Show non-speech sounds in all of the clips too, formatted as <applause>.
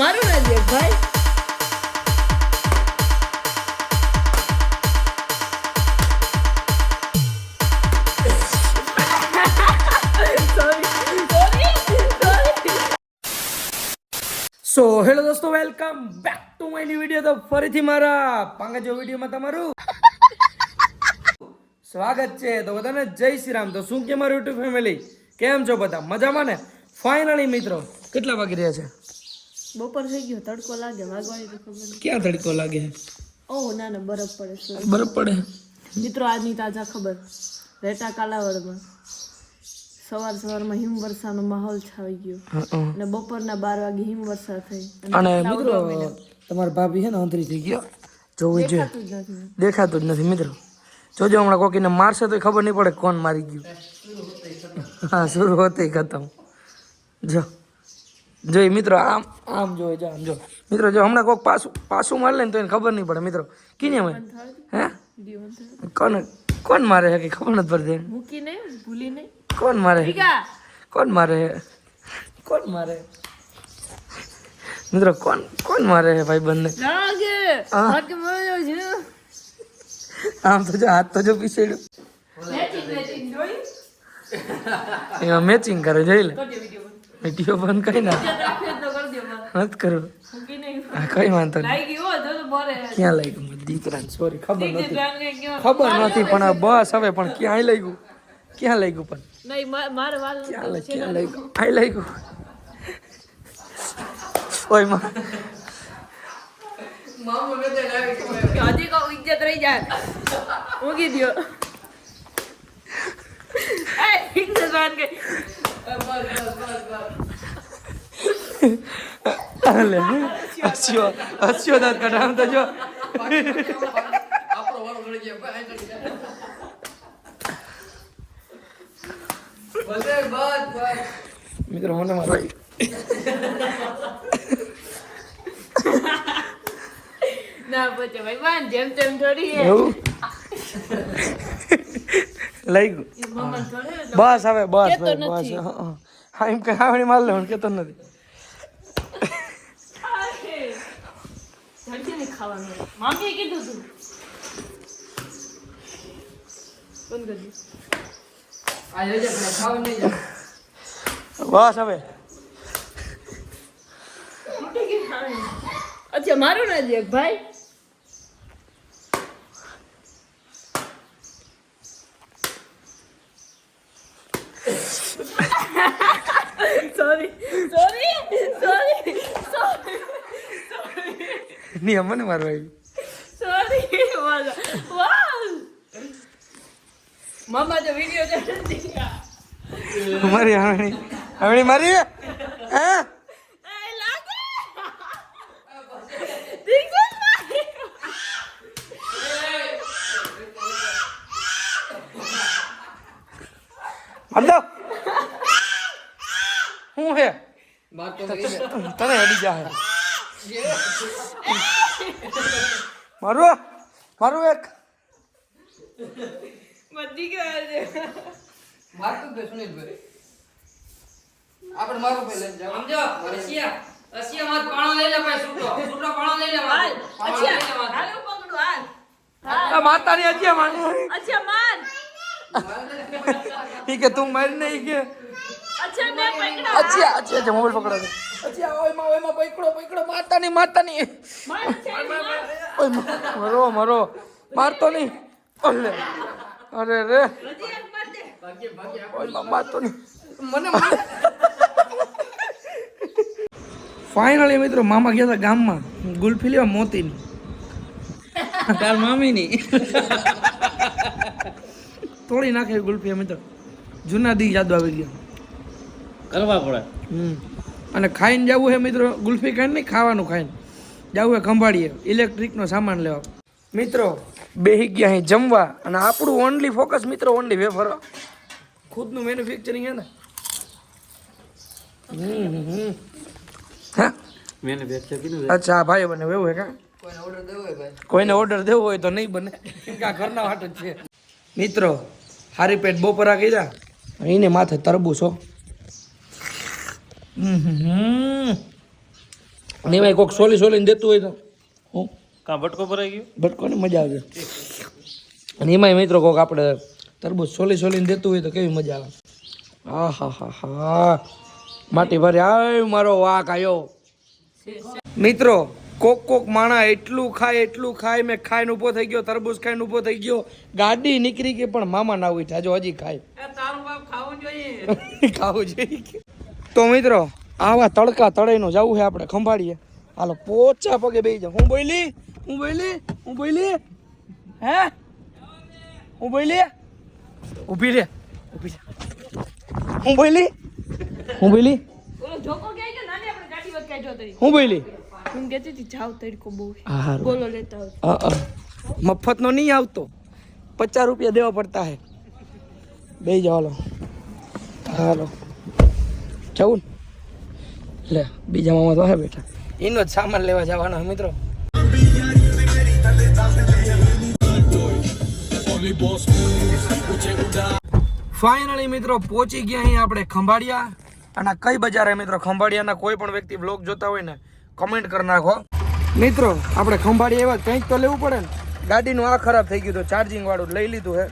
મારું ના ભાઈ? સો હેલો દોસ્તો welcome back to my new video તો ફરીથી મારા પાંગજો વિડીયોમાં તમારું સ્વાગત છે. તો બધાને જય શ્રી રામ. તો શું કે મારું યુટ્યુબ ફેમિલી કેમ છો બધા? મજામાં ને? ફાઇનલી મિત્રો, કેટલા વાગી રહ્યા છે? બપોર થઈ ગયો તડકો લાગે વાગવાની તો ખબર ક્યાં તડકો લાગે? ઓહ ના ના બરફ પડે છે બરફ પડે? મિત્રો આજની તાજા ખબર. રહેતા કાલાવડમાં. સવાર સવારમાં હિમવર્ષાનો માહોલ છાવી ગયો. અને બપોરના બાર વાગે હિમવર્ષા થઈ. અને મિત્રો તમારા ભાભી છે ને અંતરી થઈ ગયો. જોવું જોઈએ. દેખાતું જ નથી. દેખાતું જ નથી મિત્રો. જોજો હમણાં કોકીને મારશે તો ખબર નહીં પડે કોણ મારી ગયું. હા શરૂ હોતે ખતમ. જો. જોઈ મિત્રો આમ આમ જો જો આમ જો. મિત્રો જો હમણાં કોઈક પાછું પાછું મારે ને તો એને ખબર નહીં પડે. મિત્રો કીને હોય. હે? કોણ કોણ મારે હે કે ખબર નથી પડતી મૂકીને ભૂલીને કોણ મારે કોણ મારે? કોણ મારે મિત્રો કોણ કોણ મારે હે ભાઈ બંને? આમ તો જો હાથ તો જો પીસેડ્યું. મેચિંગ જોઈ કરે જોઈ લે. વિડિયો બંધ કરી ના મત હા કઈ વાંધો નહીં. ગયો? ક્યાં લાગ્યું ગયું દીકરા સોરી ખબર નથી ગયો ખબર નથી પણ બસ હવે પણ ક્યાં લાગ્યું ક્યાં લાગ્યું પણ? ક્યાં લઈ મારે ક્યાં લઈ ગયું? આઈ ગયું? ઓયમાં. હજી કહું ઇજ્જત રહી જાય. મૂકી દ્યો. <laughs> એ ઇજ્જત વાત કે અલે હસ્યો હસ્યો દાંત કઢાવ તો જો. મિત્રો મને મારો ના પછી ભાઈ બાન જેમ તેમ થોડી એવું? મમ્મા બસ હવે બસ ભાઈ બસ. નથી. હા, એમ કઈ આવડી માર લેવાનું કેતો નથી. બસ હવે. અચ્છા મારું ના દે ભાઈ. સોરી સોરી સોરી સોરી નહીં મને મારવા આવી સોરી વાહ મમ્મા તો વિડિયો ચાલતી મારી આવણી આવણી મારી હે એ દો હું? હે તને અડી જા મારું મારું એક. બધી ગયા છે. આપણે મારું પહેલા જાવ સમજો? રશિયા રશિયા માં પાણો લઈ લે ભાઈ છૂટો. છૂટો પાણો લઈ લે લઈ અચ્છા હાલો પકડો હાલ. આ માતાની હજી માની અચ્છા માર. ઈ કે તું મારી નહીં કે. અચ્છા મોબાઈલ પકડો પકડો પકડો માતાની માતાની. માર માર મારતો નહીં ઓલે અરે રે હજી એક માર. દે ઓયમાં મારતો નહીં. મને ફાઇનલી મિત્રો મામા ગયા હતા ગામમાં. ગુલ્ફી લેવા મોતીની. તાર મામીની. તોડી નાખે ગુલ્ફી મિત્રો. જૂના દી યાદ આવી ગયા. કરવા પડે. અને ખાઈને જવું હે મિત્રો ગુલ્ફી ખાઈને નહીં ખાવાનું ખાઈને. જવું હે ખંભાળીએ ઇલેક્ટ્રિકનો સામાન લેવા. મિત્રો બેહી ગયા અહીં જમવા અને આપણું ઓનલી ફોકસ મિત્રો ઓનલી વેફર ખુદનું મેન્યુફેક્ચરિંગ હે ને. હમ હમ હા? કીધું અચ્છા ભાઈ બને એવું હે કા? કોઈને ઓર્ડર દેવો હોય કોઈને ઓર્ડર દેવો હોય તો નહીં બને. કા ઘરના વાટ જ છે. મિત્રો હારી પેટ બપોરા કર્યા. એને માથે તરબૂચ હો હમ. હમ હમ. અને એમાં કોઈક સોલી સોલીને દેતું હોય તો. હું. કાં ભટકો ભરાઈ ગયો? ભટકોને મજા આવે. અને એમાંય મિત્રો કોઈક આપણે તરબૂચ સોલી સોલીને દેતું હોય તો કેવી મજા આવે. આ હા હા હા માટી ભરી આવ્યો મારો વાક આવ્યો મિત્રો કોક કોક માણા એટલું ખાય એટલું ખાય મેં ખાઈને ઊભો થઈ ગયો તરબૂચ ખાઈને ઊભો થઈ ગયો. ગાડી નીકળી ગઈ પણ મામા ના ઉઠ્યા જો હજી ખાય. ખાવું જોઈએ. <laughs> ખાવું જોઈએ. તો મિત્રો આવા તડકા તળાઈનો જવું છે આપણે ખંભાળીએ. હાલો પોચા પગે બેસી જાવ હું બોલી હું બોલી હું બોલી હે? હું બોલી ઊભી લે ઊભી લે હું બોલી હું બોલી હું બોલી જાવ. મફતનો નહીં આવતો. પચાસ રૂપિયા દેવા પડતા હે બે હાલો. હાલો. જવું? લે બીજા મામા તો હે બેઠા. એનો જ સામાન લેવા જવાનો હે મિત્રો. ફાઇનલી મિત્રો પહોંચી ગયા અહીં આપણે ખંભાળિયા. અને કઈ બજાર હે મિત્રો? ખંભાળિયાના કોઈ પણ વ્યક્તિ બ્લોગ જોતા હોય ને કમેન્ટ કરી નાખો. મિત્રો આપણે ખંભાળિયા એવા કંઈક તો લેવું પડે ને. ગાડીનું આ ખરાબ થઈ ગયું તો ચાર્જિંગ વાળું લઈ લીધું હે.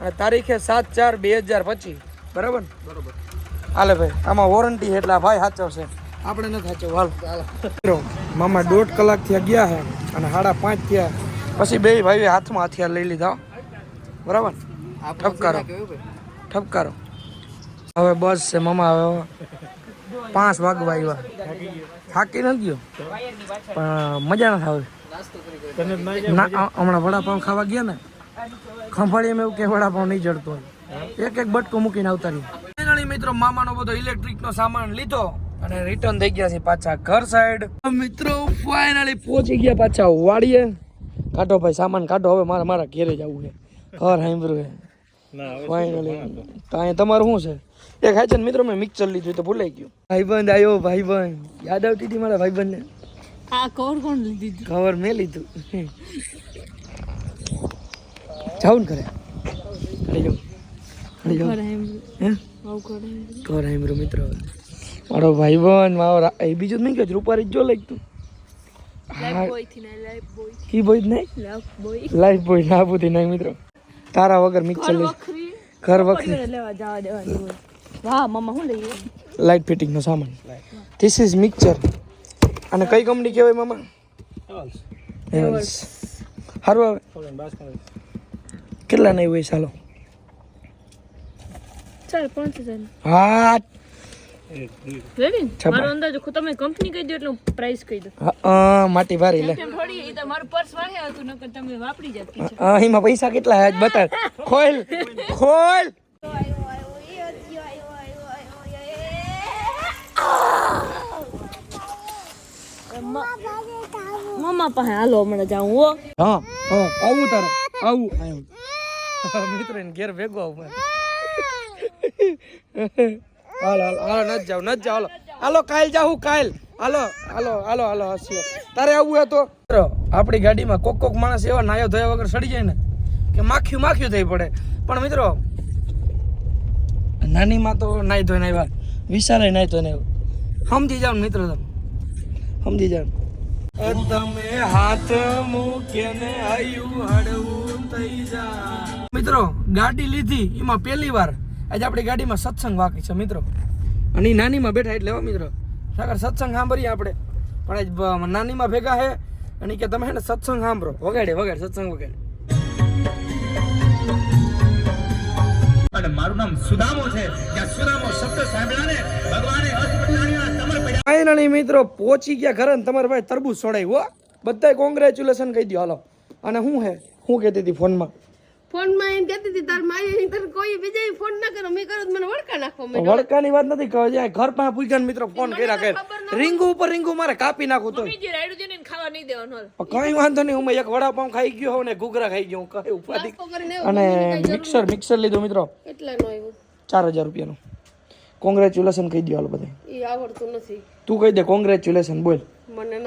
અને તારીખે સાત ચાર બે હજાર પચીસ. બરાબર બરાબર. હાલે ભાઈ આમાં વોરંટી એટલા ભાઈ સાચવશે આપણે નથી સાચવ હાલ. મામા દોઢ કલાક થયા ગયા હે અને સાડા પાંચ થયા. પછી બે ભાઈ હાથમાં હથિયાર લઈ લીધા બરાબર? ઠપકારો. ઠપકારો. હવે બસ છે મામા હવે પાંચ વાગવા આવ્યા. થાકી નથી ગયો? પણ મજા નથી આવે ના ના હમણાં વડાપાઉં ખાવા ગયા ને? ખંભાળીમાં એવું કે વડાપાઉં નહીં જડતો એક એક બટકો મૂકીને આવતા રહ્યું. મિત્રો મામાનો બધો ઇલેક્ટ્રિક નો સામાન લીધો અને રિટર્ન થઈ ગયા છે પાછા ઘર સાઈડ મિત્રો ફાઇનલી પહોંચી ગયા પાછા વાડીએ. કાઢો ભાઈ સામાન કાઢો. હવે મારે મારા ઘેરે જવું છે. ઘર સાંભળ્યું છે. ના ફાઇનલી તો? અહીંયા તમારું શું છે? એક ખાય છે ને મિત્રો મેં મિક્સર લીધું તો ભૂલાઈ ગયું. ભાઈબંધ આવ્યો ભાઈબંધ. યાદ આવતી હતી મારા ભાઈબંધને? આ કવર કોણ લીધી? કવર મેં લીધું. જાઉં ને જાઉં જાઉં હે. ઘર આમ મિત્રો. મારો ભાઈબંધ મારો એ બીજું જ નહીં કે રૂપારી જ જો લાઈક તું. લાઈફ બોય નહીં લાઈફ બોય ના બુધી નહીં? મિત્રો. તારા વગર મિક્સર લઈ ઘર વખરી. લેવા જવા દેવાની વાહ મમ્મા શું લઈએ લાઇટ ફિટિંગનો સામાન. ધીસ ઇઝ મિક્સર અને કઈ કંપની કહેવાય મામા? હેવલ્સ સારું આવે. કેટલા નહીં હોય ચાલો ચાલ પાંચ હજાર હા મારો અંદાજો તમે કંપની કહી દો એટલે પ્રાઇસ કહી દો હા, માટી ભારી લે. થોડી? એ તો મારું પર્સ વાહે હતું નકર તમે વાપરી જાત હા, એમાં પૈસા કેટલા આજ બતાવ ખોલ ખોલ. મમ્મા પાસે હાલો હમણાં જાઉં હો. હા હા આવું તારે. આવું. આવું ઘેર ભેગો આવું હાલો હાલો નથી જાવ ન જાવ હાલો. હાલો કાલ જાઉં કાલ હાલો હાલો હાલો હાલો હસીએ તારે આવવું હે આપણી ગાડીમાં કોક કોક માણસ એવા નાયો ધોયા વગર સડી જાય ને, કે માખ્યું માખ્યું થઈ પડે. પણ મિત્રો, નાનીમાં તો નાઈ ધોઈને આવ્યા. વિશાલે નાઈ ધોઈને આવ્યો. સમજી જાવ ને મિત્રો તમે. સમજી જાવ તમે હાથ મૂકીને આયુ, હળવું થઈ જા. મિત્રો, ગાડી લીધી, એમાં પહેલી વાર. આજે આપણી ગાડીમાં સત્સંગ વાકી છે મિત્રો. અને એ નાનીમાં બેઠા એટલે હો મિત્રો. સાગર સત્સંગ સાંભળીએ આપણે. પણ આજ નાનીમાં ભેગા હે અને કે તમે ને સત્સંગ સાંભળો. વગાડે વગાડે સત્સંગ વગાડે. અને મારું નામ સુદામો છે. જ્યાં સુદામો શબ્દ સાંભળ્યા ને ભગવાને અસ્પતાણીના ફાઇનલી મિત્રો પહોંચી ગયા ઘરે ને તમારા ભાઈ તરબૂચ છોડાયું હો બધાય કોંગ્રેચ્યુલેશન કહી દો હાલો. અને શું હે? શું કહેતી હતી ફોનમાં. ફોનમાં એમ કહેતી હતી તાર તને કોઈ બીજા ફોન ના કરો મેં કરો તો મને વળકા નાખો મેં વડકાની વાત નથી કહે જ્યાં ઘર પાસે પૂછ્યા મિત્રો ફોન કર્યા કે રીંગુ ઉપર રીંગુ મારે કાપી નાખું તો બીજી રાયડું જઈને એને ખાવા નહીં દેવાનું કઈ વાંધો નહીં હું એક વડાપાઉં ખાઈ ગયો હોઉં ને ઘૂઘરા ખાઈ ગયો હું કઈ ઉપાધિ અને મિક્સર મિક્સર લીધું મિત્રો. એટલા નો આવ્યો. ચાર હજાર રૂપિયાનું. કોંગ્રેચ્યુલેશન કહી દો હાલ બધા. એ આવડતું નથી. તું કહી દે કોંગ્રેચ્યુલેશન બોલ. મને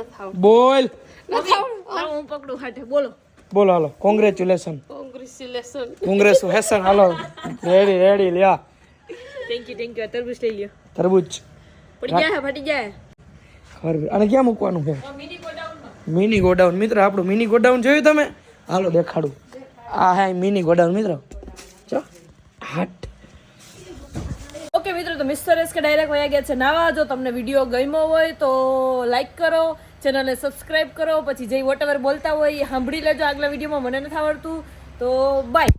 બોલ. લાવો હું પકડું હાથે બોલો. બોલો હાલો. કોંગ્રેચ્યુલેશન કોંગ્રેચ્યુલેશન કોંગ્રેસ હેસન હાલો. રેડી રેડી લ્યા. થેન્ક યુ થેન્ક યુ તરબૂચ લઈ લ્યો. તરબૂચ. પડી જાય ફટી જાય. ખબર અને ક્યાં મૂકવાનું છે? મિની ગોડાઉન મિત્ર આપણું મિની ગોડાઉન જોયું તમે? હાલો દેખાડું. આ હા મિની ગોડાઉન મિત્રો. Okay mister S K direct વયા ગયા છે નાવા. જો તમને વીડિયો ગમ્યો હોય તો લાઈક કરો ચેનલને સબસ્ક્રાઈબ કરો. પછી જે વોટ બોલતા હોય એ સાંભળી લેજો. આગલા વિડીયોમાં મને નથી આવડતું. તો બાય